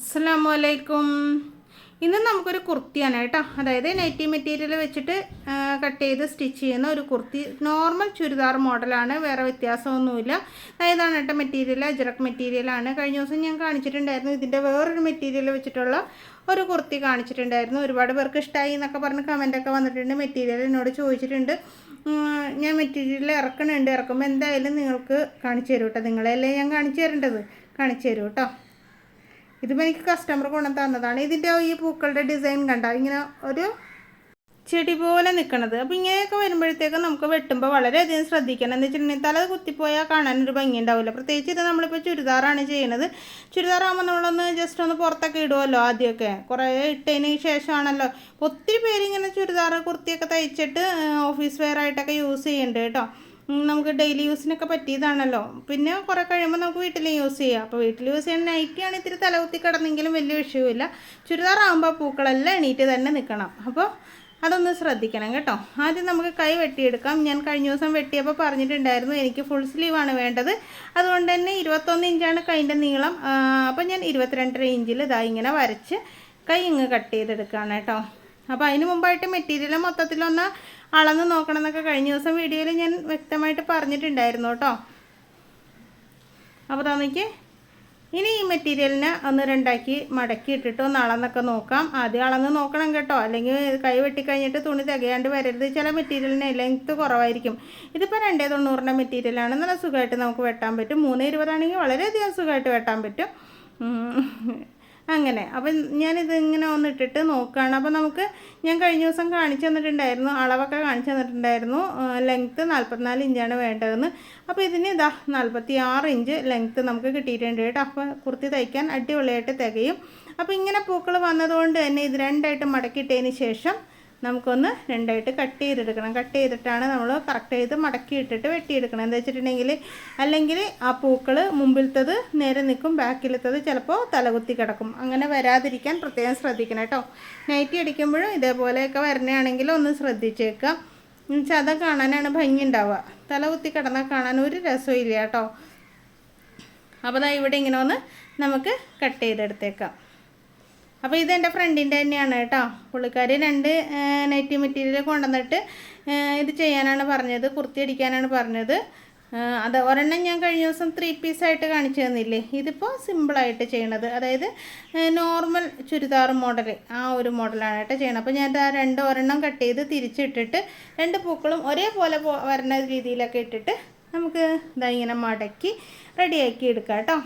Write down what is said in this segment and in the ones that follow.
അസ്സാം വലൈക്കും ഇന്ന് നമുക്കൊരു കുർത്തിയാണ് കേട്ടോ. അതായത് നൈറ്റി മെറ്റീരിയൽ വെച്ചിട്ട് കട്ട് ചെയ്ത് സ്റ്റിച്ച് ചെയ്യുന്ന ഒരു കുർത്തി. നോർമൽ ചുരിദാർ മോഡലാണ് വേറെ വ്യത്യാസമൊന്നുമില്ല. ഇതാണ് കേട്ടോ മെറ്റീരിയൽ അജറക് മെറ്റീരിയലാണ് കഴിഞ്ഞ ദിവസം ഞാൻ കാണിച്ചിട്ടുണ്ടായിരുന്നു ഇതിന്റെ വേറൊരു മെറ്റീരിയൽ വെച്ചിട്ടുള്ള ഒരു കുർത്തി കാണിച്ചിട്ടുണ്ടായിരുന്നു. ഒരുപാട് പേർക്ക് ഇഷ്ടമായി എന്നൊക്കെ പറഞ്ഞ് കമന്റൊക്കെ വന്നിട്ടുണ്ട്. മെറ്റീരിയൽ എന്നോട് ചോദിച്ചിട്ടുണ്ട്. ഞാൻ മെറ്റീരിയൽ ഇറക്കണുണ്ട്. ഇറക്കുമ്പോൾ എന്തായാലും നിങ്ങൾക്ക് കാണിച്ചു തരും കേട്ടോ. നിങ്ങളെയല്ലേ ഞാൻ കാണിച്ചു തരേണ്ടത്? കാണിച്ചു തരും കേട്ടോ. ഇതിപ്പോൾ എനിക്ക് കസ്റ്റമർ കൊണ്ടു തന്നതാണ്. ഇതിന്റെ ഈ പൂക്കളുടെ ഡിസൈൻ കണ്ട ഇങ്ങനെ ഒരു ചെടി പോലെ നിൽക്കണത് അപ്പോൾ ഇങ്ങനെയൊക്കെ വരുമ്പോഴത്തേക്ക് നമുക്ക് വെട്ടുമ്പോൾ വളരെയധികം ശ്രദ്ധിക്കണം. എന്ന് വെച്ചിട്ടുണ്ടെങ്കിൽ തല കുത്തിപ്പോയാൽ കാണാനൊരു ഭംഗി ഉണ്ടാവില്ല പ്രത്യേകിച്ച് ഇത് നമ്മളിപ്പോൾ ചുരിദാറാണ് ചെയ്യുന്നത് ചുരിദാറാകുമ്പോൾ നമ്മളൊന്ന് ജസ്റ്റ് ഒന്ന് പുറത്തൊക്കെ ഇടുമല്ലോ ആദ്യമൊക്കെ. കുറേ ഇട്ടതിന് ശേഷമാണല്ലോ. ഒത്തിരി പേര് ഇങ്ങനെ ചുരിദാർ കുർത്തിയൊക്കെ തയ്ച്ചിട്ട് ഓഫീസ് വെയർ ആയിട്ടൊക്കെ യൂസ് ചെയ്യുന്നുണ്ട് കേട്ടോ. നമുക്ക് ഡെയിലി യൂസിനൊക്കെ പറ്റിയതാണല്ലോ. പിന്നെ കുറേ കഴിയുമ്പോൾ നമുക്ക് വീട്ടിൽ യൂസ് ചെയ്യാം. അപ്പോൾ വീട്ടിൽ യൂസ് ചെയ്യാൻ നൈറ്റിയാണ് ഇത്തിരി തലകുത്തി കിടന്നെങ്കിലും വലിയ വിഷയമില്ല ചുരിദാറാകുമ്പോൾ പൂക്കളെല്ലാം എണീറ്റ് തന്നെ നിൽക്കണം അപ്പോൾ അതൊന്ന് ശ്രദ്ധിക്കണം കേട്ടോ. ആദ്യം നമുക്ക് കൈ വെട്ടിയെടുക്കാം. ഞാൻ കഴിഞ്ഞ ദിവസം വെട്ടിയപ്പോൾ പറഞ്ഞിട്ടുണ്ടായിരുന്നു എനിക്ക് ഫുൾ സ്ലീവാണ് വേണ്ടത്. അതുകൊണ്ട് തന്നെ ഇരുപത്തൊന്ന് ഇഞ്ചാണ് കൈന്റെ നീളം. അപ്പോൾ ഞാൻ ഇരുപത്തിരണ്ടര ഇഞ്ചിൽ ഇതാ ഇങ്ങനെ വരച്ച് കൈ ഇങ്ങ് കട്ട് ചെയ്തെടുക്കുകയാണ് കേട്ടോ. അപ്പോൾ അതിന് മുമ്പായിട്ട് മെറ്റീരിയൽ മൊത്തത്തിലൊന്ന് അളന്ന് നോക്കണം എന്നൊക്കെ കഴിഞ്ഞ ദിവസം വീഡിയോയിൽ ഞാൻ വ്യക്തമായിട്ട് പറഞ്ഞിട്ടുണ്ടായിരുന്നു കേട്ടോ. അപ്പോൾ തന്നിക്ക് ഇനി ഈ മെറ്റീരിയലിനെ ഒന്ന് രണ്ടാക്കി മടക്കി ഇട്ടിട്ട് ഒന്ന് അളന്നൊക്കെ നോക്കാം. ആദ്യം അളന്ന് നോക്കണം കേട്ടോ. അല്ലെങ്കിൽ കൈ വെട്ടിക്കഴിഞ്ഞിട്ട് തുണി തികയാണ്ട് വരരുത്. ചില മെറ്റീരിയലിന് ലെങ്ത്ത് കുറവായിരിക്കും. ഇതിപ്പോൾ രണ്ടേ തൊണ്ണൂറിന്റെ മെറ്റീരിയലാണ് നല്ല സുഖമായിട്ട് നമുക്ക് വെട്ടാൻ പറ്റും. മൂന്ന് ഇരുപതാണെങ്കിൽ വളരെയധികം സുഖമായിട്ട് വെട്ടാൻ പറ്റും. അങ്ങനെ. അപ്പം ഞാനിത് ഇങ്ങനെ ഒന്ന് ഇട്ടിട്ട് നോക്കുകയാണ് അപ്പോൾ നമുക്ക് ഞാൻ കഴിഞ്ഞ ദിവസം കാണിച്ചു തന്നിട്ടുണ്ടായിരുന്നു. അളവൊക്കെ കാണിച്ചു തന്നിട്ടുണ്ടായിരുന്നു. ലെങ്ത്ത് നാൽപ്പത്തിനാല് ഇഞ്ചാണ് വേണ്ടതെന്ന്. അപ്പോൾ ഇതിന് ഇതാ നാൽപ്പത്തി ആറ് ഇഞ്ച് ലെങ്ത്ത് നമുക്ക് കിട്ടിയിട്ടുണ്ട് കേട്ടോ. അപ്പോൾ കുർത്തി തയ്ക്കാൻ അടിപൊളിയായിട്ട് തികയും. അപ്പോൾ ഇങ്ങനെ പൂക്കൾ വന്നതുകൊണ്ട് തന്നെ ഇത് രണ്ടായിട്ട് മടക്കിയിട്ടതിന് ശേഷം നമുക്കൊന്ന് രണ്ടായിട്ട് കട്ട് ചെയ്തെടുക്കണം. കട്ട് ചെയ്തിട്ടാണ് നമ്മൾ കറക്റ്റ് ചെയ്ത് മടക്കി ഇട്ടിട്ട് വെട്ടിയെടുക്കണം. എന്താ വെച്ചിട്ടുണ്ടെങ്കിൽ അല്ലെങ്കിൽ ആ പൂക്കൾ മുമ്പിലത്തത് നേരെ നിൽക്കും ബാക്കിലത്തത് ചിലപ്പോൾ തലകുത്തി കിടക്കും. അങ്ങനെ വരാതിരിക്കാൻ പ്രത്യേകം ശ്രദ്ധിക്കണം കേട്ടോ. നൈറ്റി അടിക്കുമ്പോഴും ഇതേപോലെയൊക്കെ വരണയാണെങ്കിൽ ഒന്ന് ശ്രദ്ധിച്ചേക്കാം എന്നുവെച്ചാൽ അത് കാണാനാണ് ഭംഗി ഉണ്ടാവുക തലകുത്തി കിടന്നാൽ കാണാൻ ഒരു രസവും ഇല്ല കേട്ടോ അപ്പോൾ ഇവിടെ ഇങ്ങനെ ഒന്ന് നമുക്ക് കട്ട് ചെയ്തെടുത്തേക്കാം. അപ്പോൾ ഇത് എന്റെ ഫ്രണ്ടിന്റെ തന്നെയാണ് കേട്ടോ. പുള്ളിക്കാരി രണ്ട് നൈറ്റി മെറ്റീരിയൽ കൊണ്ടുവന്നിട്ട് ഇത് ചെയ്യാനാണ് പറഞ്ഞത് കുർത്തി അടിക്കാനാണ് പറഞ്ഞത്. അത് ഒരെണ്ണം ഞാൻ കഴിഞ്ഞ ദിവസം ത്രീ പീസായിട്ട് കാണിച്ചു തന്നില്ലേ? ഇതിപ്പോൾ സിമ്പിളായിട്ട് ചെയ്യണത്. അതായത് നോർമൽ ചുരിദാർ മോഡൽ ആ ഒരു മോഡലാണ് കേട്ടോ ചെയ്യണം അപ്പോൾ ഞാൻ ആ രണ്ട് ഒരെണ്ണം കട്ട് ചെയ്ത് തിരിച്ചിട്ടിട്ട് രണ്ട് പൂക്കളും ഒരേപോലെ വരുന്ന രീതിയിലൊക്കെ ഇട്ടിട്ട് നമുക്ക് ഇതാ ഇങ്ങനെ മടക്കി റെഡിയാക്കി എടുക്കാം കേട്ടോ.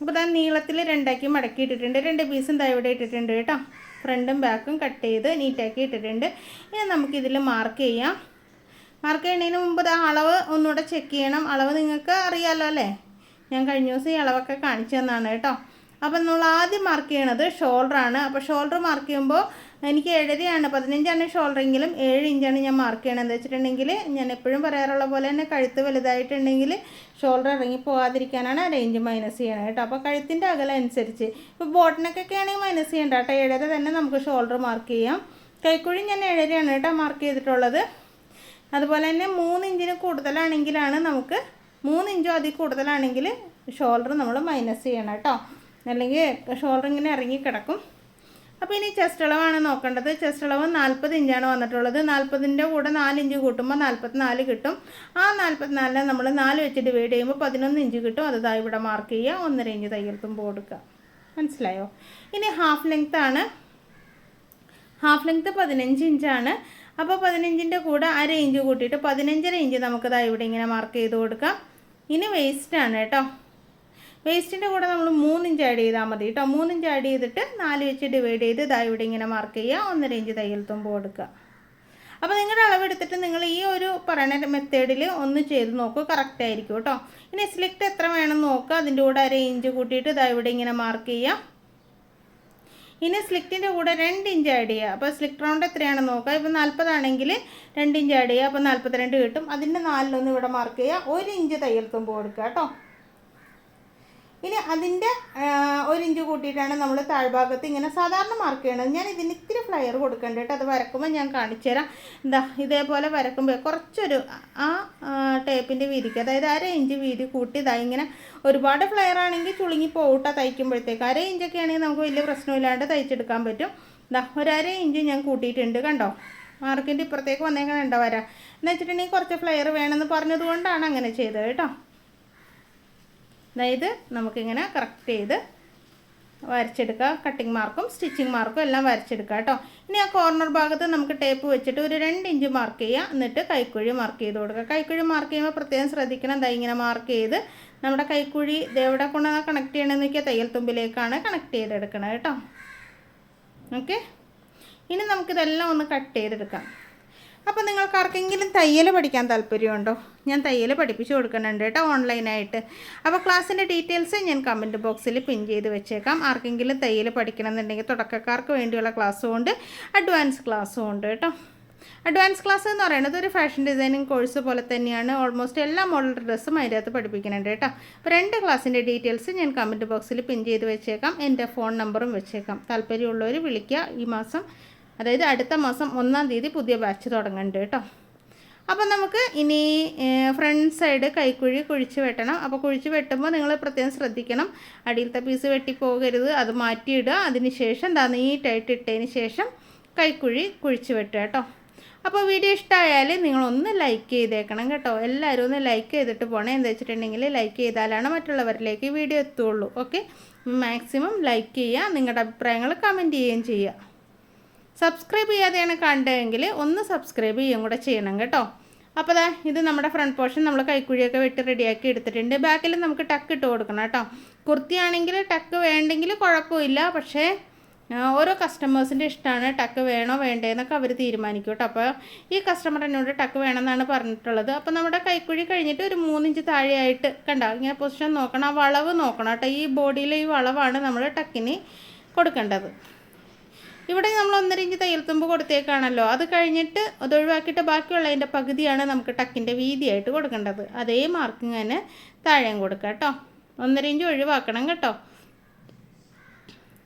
അപ്പോൾ ഇതാ നീളത്തിൽ രണ്ടാക്കി മടക്കി ഇട്ടിട്ടുണ്ട്. രണ്ട് പീസും ഇവിടെ ഇട്ടിട്ടുണ്ട് കേട്ടോ. ഫ്രണ്ടും ബാക്കും കട്ട് ചെയ്ത് നീറ്റാക്കി ഇട്ടിട്ടുണ്ട്. ഇനി നമുക്കിതിൽ മാർക്ക് ചെയ്യാം. മാർക്ക് ചെയ്യുന്നതിന് മുമ്പ് ദാ അളവ് ഒന്നുകൂടെ ചെക്ക് ചെയ്യണം. അളവ് നിങ്ങൾക്ക് അറിയാമല്ലോ അല്ലേ? ഞാൻ കഴിഞ്ഞ ദിവസം ഈ അളവൊക്കെ കാണിച്ചു തന്നാണ് കേട്ടോ. അപ്പോൾ നമ്മൾ ആദ്യം മാർക്ക് ചെയ്യണത് ഷോൾഡറാണ് അപ്പോൾ ഷോൾഡർ മാർക്ക് ചെയ്യുമ്പോൾ എനിക്ക് ഏഴരയാണ് പതിനഞ്ചാണ് ഷോൾഡറെങ്കിലും ഏഴ് ഇഞ്ചാണ് ഞാൻ മാർക്ക് ചെയ്യണത്. എന്താ വെച്ചിട്ടുണ്ടെങ്കിൽ ഞാൻ എപ്പോഴും പറയാറുള്ള പോലെ തന്നെ കഴുത്ത് വലുതായിട്ടുണ്ടെങ്കിൽ ഷോൾഡർ ഇറങ്ങി പോകാതിരിക്കാനാണ് റേഞ്ച് മൈനസ് ചെയ്യണത് കേട്ടോ. അപ്പോൾ കഴുത്തിന്റെ അകലം അനുസരിച്ച് ഇപ്പോൾ ബോട്ടിനൊക്കെ ആണെങ്കിൽ മൈനസ് ചെയ്യണ്ട കേട്ടോ. ഏഴര തന്നെ നമുക്ക് ഷോൾഡർ മാർക്ക് ചെയ്യാം. കൈക്കുഴി ഞാൻ ഏഴരയാണ് കേട്ടോ മാർക്ക് ചെയ്തിട്ടുള്ളത്. അതുപോലെ തന്നെ മൂന്ന് ഇഞ്ചിന് കൂടുതലാണെങ്കിലാണ് നമുക്ക് മൂന്ന് ഇഞ്ചോ അതിൽ കൂടുതലാണെങ്കിൽ ഷോൾഡർ നമ്മൾ മൈനസ് ചെയ്യണം കേട്ടോ. അല്ലെങ്കിൽ ഷോൾഡർ ഇങ്ങനെ ഇറങ്ങി കിടക്കും. അപ്പോൾ ഇനി ചെസ്റ്റ് അളവാണ് നോക്കേണ്ടത്. ചെസ്റ്റ് അളവ് നാൽപ്പത് ഇഞ്ചാണ് വന്നിട്ടുള്ളത്. നാൽപ്പതിന്റെ കൂടെ നാല് ഇഞ്ച് കൂട്ടുമ്പോൾ നാൽപ്പത്തിനാല് കിട്ടും. ആ നാൽപ്പത്തിനാലിനെ നമ്മൾ നാല് വെച്ച് ഡിവൈഡ് ചെയ്യുമ്പോൾ പതിനൊന്ന് ഇഞ്ച് കിട്ടും. അത് ഇവിടെ മാർക്ക് ചെയ്യുക. ഒന്നര ഇഞ്ച് തയ്യൽ കൊടുക്കുക മനസ്സിലായോ? ഇനി ഹാഫ് ലെങ്ത് ആണ്. ഹാഫ് ലെങ്ത് പതിനഞ്ച് ഇഞ്ചാണ്. അപ്പോൾ പതിനഞ്ചിന്റെ കൂടെ അര ഇഞ്ച് കൂട്ടിയിട്ട് പതിനഞ്ചര ഇഞ്ച് നമുക്കതാ ഇവിടെ ഇങ്ങനെ മാർക്ക് ചെയ്ത് കൊടുക്കാം. ഇനി വേസ്റ്റ് ആണ് കേട്ടോ. വേസ്റ്റിന്റെ കൂടെ നമ്മൾ മൂന്നിഞ്ച് ആഡ് ചെയ്താൽ മതി കേട്ടോ. മൂന്നിഞ്ച് ആഡ് ചെയ്തിട്ട് നാല് വെച്ച് ഡിവൈഡ് ചെയ്ത് ഇതാ ഇവിടെ ഇങ്ങനെ മാർക്ക് ചെയ്യുക. ഒന്നര ഇഞ്ച് തയ്യൽ തുമ്പ് കൊടുക്കുക. അപ്പോൾ നിങ്ങളുടെ അളവെടുത്തിട്ട് നിങ്ങൾ ഈ ഒരു പറയുന്ന മെത്തേഡിൽ ഒന്ന് ചെയ്ത് നോക്കൂ. കറക്റ്റ് ആയിരിക്കും കേട്ടോ. ഇനി സ്ലിക്റ്റ് എത്ര വേണം നോക്കുക. അതിന്റെ കൂടെ അര ഇഞ്ച് കൂട്ടിയിട്ട് ഇതാ ഇവിടെ ഇങ്ങനെ മാർക്ക് ചെയ്യാം ഇനി സ്ലിക്റ്റിന്റെ കൂടെ രണ്ട് ഇഞ്ച് ആഡ് ചെയ്യുക. അപ്പോൾ സ്ലിക്ട് റൗണ്ട് എത്രയാണെന്ന് നോക്കുക. ഇപ്പോൾ നാൽപ്പതാണെങ്കിൽ രണ്ട് ഇഞ്ച് ആഡ് ചെയ്യുക. അപ്പോൾ നാൽപ്പത്തിരണ്ട് കിട്ടും. അതിന്റെ നാലിലൊന്ന് ഇവിടെ മാർക്ക് ചെയ്യുക. ഒരു ഇഞ്ച് തയ്യൽ തുമ്പ് കൊടുക്കുക കേട്ടോ. ഇനി അതിന്റെ ഒരു ഇഞ്ച് കൂട്ടിയിട്ടാണ് നമ്മൾ താഴ്ഭാഗത്ത് ഇങ്ങനെ സാധാരണ മാർക്ക് ചെയ്യണത്. ഞാൻ ഇതിന് ഇത്തിരി ഫ്ലയർ കൊടുക്കേണ്ട കേട്ടോ. അത് വരക്കുമ്പോൾ ഞാൻ കാണിച്ചു തരാം. എന്താ ഇതേപോലെ വരക്കുമ്പോൾ കുറച്ചൊരു ആ ടേപ്പിന്റെ വീതിക്ക് അതായത് അര ഇഞ്ച് വീതി കൂട്ടി ഇതാ ഇങ്ങനെ ഒരുപാട് ഫ്ലയർ ആണെങ്കിൽ ചുളുങ്ങി പോകട്ടെ തയ്ക്കുമ്പോഴത്തേക്ക്. അര ഇഞ്ചൊക്കെ ആണെങ്കിൽ നമുക്ക് വലിയ പ്രശ്നമില്ലാണ്ട് തയ്ച്ചെടുക്കാൻ പറ്റും. ഇതാ ഒരു അര ഇഞ്ച് ഞാൻ കൂട്ടിയിട്ടുണ്ട് കണ്ടോ? മാർക്കിന്റെ ഇപ്പുറത്തേക്ക് വന്നേക്കാൻ ഉണ്ടോ വരാം? എന്ന് വെച്ചിട്ടുണ്ടെങ്കിൽ കുറച്ച് ഫ്ലെയർ വേണമെന്ന് പറഞ്ഞതുകൊണ്ടാണ് അങ്ങനെ ചെയ്തത് കേട്ടോ. അതായത് നമുക്കിങ്ങനെ കറക്റ്റ് ചെയ്ത് വരച്ചെടുക്കുക. കട്ടിങ് മാർക്കും സ്റ്റിച്ചിങ് മാർക്കും എല്ലാം വരച്ചെടുക്കുക കേട്ടോ. ഇനി ആ കോർണർ ഭാഗത്ത് നമുക്ക് ടേപ്പ് വെച്ചിട്ട് ഒരു രണ്ട് ഇഞ്ച് മാർക്ക് ചെയ്യുക. എന്നിട്ട് കൈക്കുഴി മാർക്ക് ചെയ്ത് കൊടുക്കുക. കൈക്കുഴി മാർക്ക് ചെയ്യുമ്പോൾ പ്രത്യേകം ശ്രദ്ധിക്കണം. ദാ ഇങ്ങനെ മാർക്ക് ചെയ്ത് നമ്മുടെ കൈക്കുഴി ദേവിടെ കൊണ്ടാണ് കണക്ട് ചെയ്യണമെന്ന് നോക്കിയാൽ തയ്യൽ തുമ്പിലേക്കാണ് കണക്ട് ചെയ്തെടുക്കണം കേട്ടോ. ഓക്കെ ഇനി നമുക്കിതെല്ലാം ഒന്ന് കട്ട് ചെയ്തെടുക്കാം. അപ്പോൾ നിങ്ങൾക്ക് ആർക്കെങ്കിലും തയ്യൽ പഠിക്കാൻ താല്പര്യമുണ്ടോ? ഞാൻ തയ്യൽ പഠിപ്പിച്ചു കൊടുക്കുന്നുണ്ട് കേട്ടോ ഓൺലൈനായിട്ട്. അപ്പോൾ ക്ലാസ്സിന്റെ ഡീറ്റെയിൽസ് ഞാൻ കമന്റ് ബോക്സിൽ പിൻ ചെയ്ത് വെച്ചേക്കാം. ആർക്കെങ്കിലും തയ്യൽ പഠിക്കണമെന്നുണ്ടെങ്കിൽ തുടക്കക്കാർക്ക് വേണ്ടിയുള്ള ക്ലാസ്സും ഉണ്ട് അഡ്വാൻസ് ക്ലാസ്സും ഉണ്ട് കേട്ടോ. അഡ്വാൻസ് ക്ലാസ് എന്ന് പറയുന്നത് ഒരു ഫാഷൻ ഡിസൈനിങ് കോഴ്സ് പോലെ തന്നെയാണ്. ഓൾമോസ്റ്റ് എല്ലാ മോഡൽ ഡ്രസ്സും അതിനകത്ത് പഠിപ്പിക്കുന്നുണ്ട് കേട്ടോ. അപ്പോൾ രണ്ട് ക്ലാസ്സിന്റെ ഡീറ്റെയിൽസ് ഞാൻ കമന്റ് ബോക്സിൽ പിൻ ചെയ്ത് വെച്ചേക്കാം. എന്റെ ഫോൺ നമ്പറും വെച്ചേക്കാം. താല്പര്യമുള്ളവർ വിളിക്കുക ഈ മാസം. അതായത് അടുത്ത മാസം ഒന്നാം തീയതി പുതിയ ബാച്ച് തുടങ്ങുന്നുണ്ട് കേട്ടോ. അപ്പോൾ നമുക്ക് ഇനി ഫ്രണ്ട് സൈഡ് കൈക്കുഴി കുഴിച്ച് വെട്ടണം. അപ്പോൾ കുഴിച്ച് വെട്ടുമ്പോൾ നിങ്ങൾ പ്രത്യേകം ശ്രദ്ധിക്കണം. അടിയിലത്തെ പീസ് വെട്ടിപ്പോകരുത് അത് മാറ്റിയിടുക. അതിന് ശേഷം എന്താ നീറ്റായിട്ട് ഇട്ടതിന് ശേഷം കൈക്കുഴി കുഴിച്ച് വെട്ടുക കേട്ടോ. അപ്പോൾ വീഡിയോ ഇഷ്ടമായാൽ നിങ്ങളൊന്ന് ലൈക്ക് ചെയ്തേക്കണം കേട്ടോ. എല്ലാവരും ഒന്ന് ലൈക്ക് ചെയ്തിട്ട് പോകണേ എന്താ വെച്ചിട്ടുണ്ടെങ്കിൽ ലൈക്ക് ചെയ്താലാണ് മറ്റുള്ളവരിലേക്ക് വീഡിയോ എത്തുള്ളൂ. ഓക്കെ മാക്സിമം ലൈക്ക് ചെയ്യുക. നിങ്ങളുടെ അഭിപ്രായങ്ങൾ കമന്റ് ചെയ്യുകയും ചെയ്യുക. സബ്സ്ക്രൈബ് ചെയ്യാതെയാണ് കണ്ടതെങ്കിൽ ഒന്ന് സബ്സ്ക്രൈബ് ചെയ്യുകയും കൂടെ ചെയ്യണം കേട്ടോ. അപ്പോൾ ദാ ഇത് നമ്മുടെ ഫ്രണ്ട് പോർഷൻ നമ്മൾ കൈക്കുഴിയൊക്കെ വെട്ടി റെഡിയാക്കി എടുത്തിട്ടുണ്ട്. ബാക്കിൽ നമുക്ക് ടക്ക് ഇട്ട് കൊടുക്കണം കേട്ടോ. കുർത്തിയാണെങ്കിൽ ടക്ക് വേണ്ടെങ്കിൽ കുഴപ്പമില്ല. പക്ഷേ ഓരോ കസ്റ്റമേഴ്സിന്റെ ഇഷ്ടമാണ് ടക്ക് വേണോ വേണ്ടേന്നൊക്കെ അവർ തീരുമാനിക്കും കേട്ടോ. അപ്പോൾ ഈ കസ്റ്റമർ എന്നോട് ടക്ക് വേണമെന്നാണ് പറഞ്ഞിട്ടുള്ളത്. അപ്പോൾ നമ്മുടെ കൈക്കുഴി കഴിഞ്ഞിട്ട് ഒരു മൂന്നിഞ്ച് താഴെയായിട്ട് കണ്ട ഇങ്ങനെ പൊസിഷൻ നോക്കണം. വളവ് നോക്കണം കേട്ടോ. ഈ ബോഡിയിലെ ഈ വളവാണ് നമ്മൾ ടക്കിന് കൊടുക്കേണ്ടത്. ഇവിടെ നമ്മൾ ഒന്നര ഇഞ്ച് തയ്യൽത്തുമ്പ് കൊടുത്തേക്കാണല്ലോ. അത് കഴിഞ്ഞിട്ട് അത് ഒഴിവാക്കിയിട്ട് ബാക്കിയുള്ളതിന്റെ പകുതിയാണ് നമുക്ക് ടക്കിന്റെ വീതിയായിട്ട് കൊടുക്കേണ്ടത്. അതേ മാർക്കിങ് തന്നെ താഴെയും കൊടുക്കുക കേട്ടോ. ഒന്നര ഇഞ്ച് ഒഴിവാക്കണം കേട്ടോ.